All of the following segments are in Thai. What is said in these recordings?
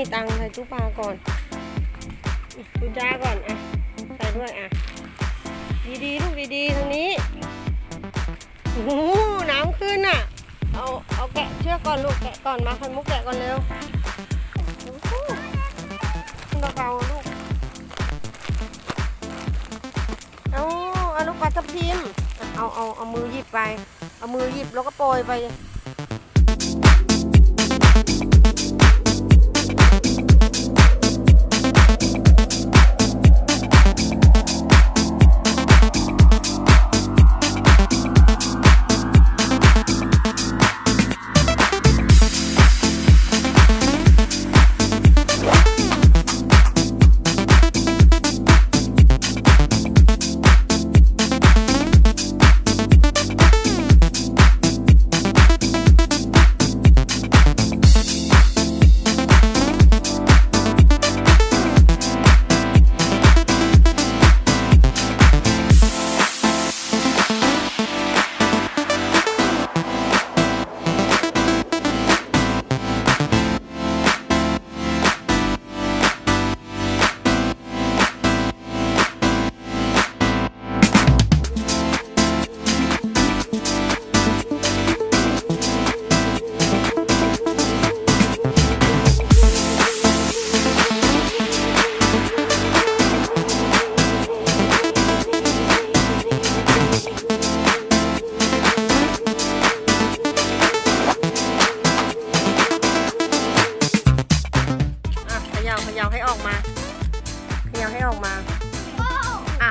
ีตังใส่ตู้ปลาก่อนดูจ้าก่อนอะใส่ด้วยอะ ดีๆลูกดีๆทางนี้โอ้น้ำขึ้นอะ เอาเอาแกะเชือกก่อนลูกแกะก่อนมาคันมุกแกะก่อนเร็วโอ้โหเบาๆลูกเอาเอาลูกปลาทับทิมเอาเอาเอามือหยิบไป เอามือหยิบแล้วก็โปรยไป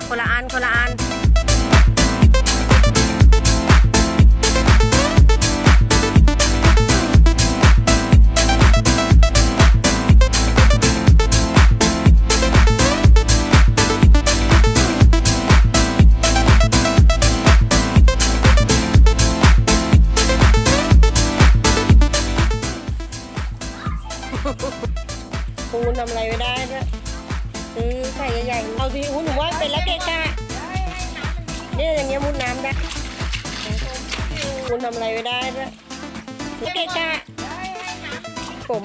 คนละอัน คนละอันปูนทำอะไรไม่ได้ด้วยซื้อใส่ใหญ่ๆเอาสิอุ้หนูว่าเป็นแล้วเก่ง มุดน้ำได้คุณทำอะไรไม่ได้ด้วยเกะกะผม